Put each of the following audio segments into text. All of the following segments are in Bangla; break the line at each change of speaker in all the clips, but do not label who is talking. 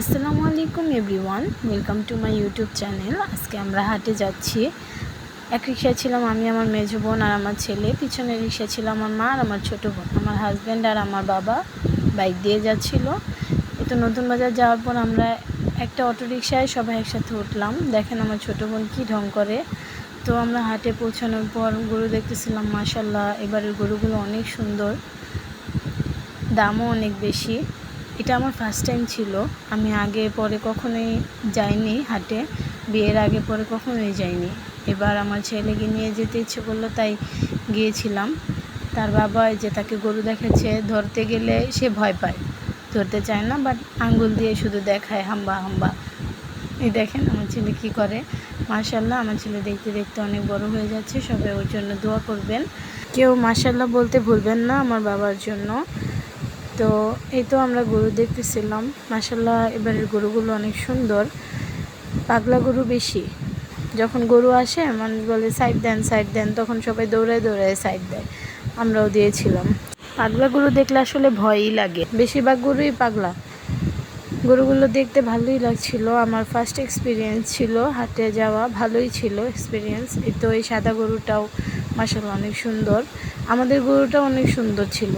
আসসালামু আলাইকুম everyone welcome to my YouTube channel আজকে আমরা হাটে যাচ্ছি। এক রিক্সায় ছিলাম আমি, আমার মেজো বোন আর আমার ছেলে। পিছনের রিক্সা ছিল আমার মা আর আমার ছোটো বোন। আমার হাজব্যান্ড আর আমার বাবা বাইক দিয়ে যাচ্ছিল। তো নতুন বাজার যাওয়ার পর আমরা একটা অটো রিক্সায় সবাই একসাথে উঠলাম। দেখেন আমার ছোটো বোন কী ঢং করে। তো আমরা হাটে পৌঁছানোর পর গরু দেখতেছিলাম মাসাল্লাহ এবারের গরুগুলো অনেক সুন্দর। দামও অনেক বেশি। এটা আমার ফার্স্ট টাইম ছিল। আমি আগে পরে কখনোই যাইনি হাটে। বিয়ের আগে পরে কখনোই যাইনি। এবার আমার ছেলেকে নিয়ে যেতে ইচ্ছে করল, তাই গিয়েছিলাম। তার বাবা যে তাকে গরু দেখাচ্ছে, ধরতে গেলে সে ভয় পায়। ধরতে চায় না বাট আঙ্গুল দিয়ে শুধু দেখায়, হাম্বা হাম্বা। এই দেখেন আমার ছেলে কি করে। মার্শাল্লাহ আমার ছেলে দেখতে দেখতে অনেক বড় হয়ে যাচ্ছে। সবাই ওর জন্য দোয়া করবেন। কেউ মার্শাল্লাহ বলতে ভুলবেন না আমার বাবার জন্য। তো এই তো আমরা গরু দেখতেছিলাম। মাসাল্লাহ এবারের গরুগুলো অনেক সুন্দর। পাগলা গরু বেশি। যখন গরু আসে মানুষ বলে, সাইড দেন সাইড দেন, তখন সবাই দৌড়ায় দৌড়ায় সাইড দেয়। আমরাও দিয়েছিলাম। পাগলা গরু দেখলে আসলে ভয়ই লাগে। বেশিরভাগ গরুই পাগলা। গরুগুলো দেখতে ভালোই লাগছিল। আমার ফার্স্ট এক্সপিরিয়েন্স ছিল হাটে যাওয়া। ভালোই ছিল এক্সপিরিয়েন্স এই তো এই সাদা গরুটাও মাসাল্লাহ অনেক সুন্দর। আমাদের গরুটাও অনেক সুন্দর ছিল।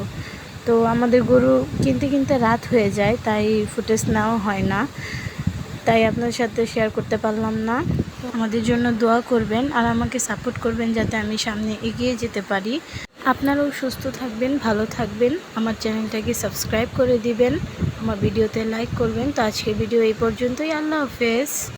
তো আমাদের গরু কিনতে কিনতে রাত হয়ে যায়, তাই ফুটেজ নেওয়া হয় না। তাই আপনার সাথে শেয়ার করতে পারলাম না। আমাদের জন্য দোয়া করবেন আর আমাকে সাপোর্ট করবেন যাতে আমি সামনে এগিয়ে যেতে পারি। আপনারাও সুস্থ থাকবেন, ভালো থাকবেন। আমার চ্যানেলটাকে সাবস্ক্রাইব করে দিবেন। আমার ভিডিওতে লাইক করবেন। তো আজকের ভিডিও এই পর্যন্তই। আল্লাহ হাফেজ।